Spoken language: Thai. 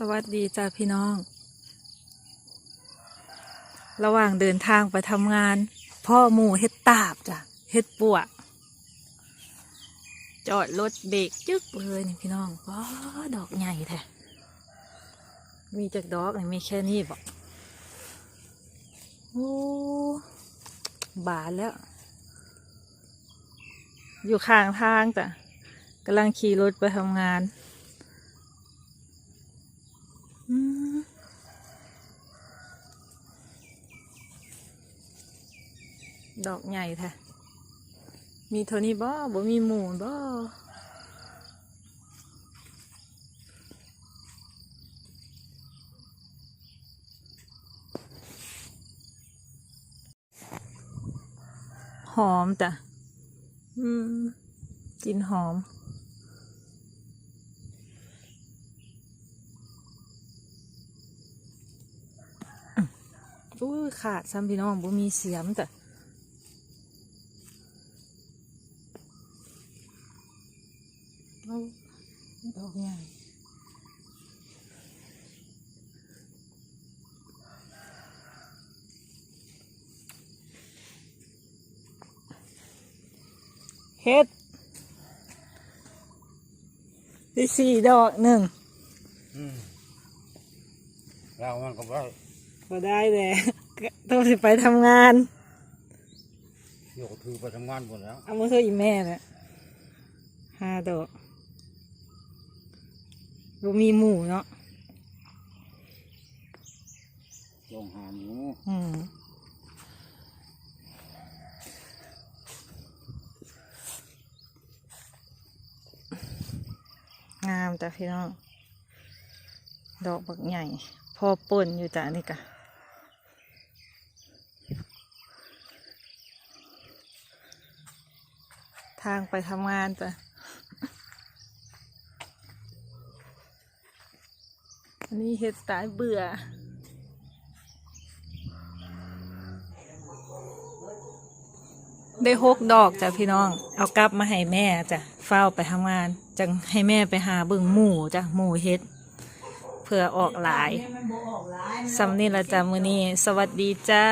สวัสดีจ้าพี่น้อง ระหว่างเดินทางไปทำงาน พ่อหมูเฮ็ดตาบจ้ะเฮ็ดปวกจอดรถเบรกจึ๊กเลยนี่พี่น้องว้าดอกใหญ่แท้มีจากดอกนี่มีแค่นี้บอกโอ้บานแล้ว อยู่ข้างทางจ้ะกำลังขี่รถไปทำงาน ดอกใหญ่แท้มีเท่านี้บ่บ่มีหมูบ่หอมจ้ะ อืม กินหอม อุ้ขาดซ้ำพี่น้องบ่มีเสียมแต่ดอกใหญ่เฮ็ดได้สี่ดอกหนึ่งอืมเรามันก็ว่า ก็ได้เลยต้องสิไปทำงาน โยกถือไปทำงานหมดแล้ว เอามาเพื่ออีแม่แหละห้าดอกบ่มีหมูเนาะลงหาหมูอืมงามจ้ะพี่น้อง ดอกบักใหญ่ พอป่นอยู่จ้ะนี่กะ ทางไปทำงานจ้ะอันนี้เห็ดสายเบื่อ ได้หกดอกจ้ะพี่น้อง เอากลับมาให้แม่จ้ะเฝ้าไปทำงานจังให้แม่ไปหาเบิ่งหมูจ้ะหมูเฮ็ดเพื่อออกหลายสำนี่ละจ้ะมือนี้ สวัสดีจ้า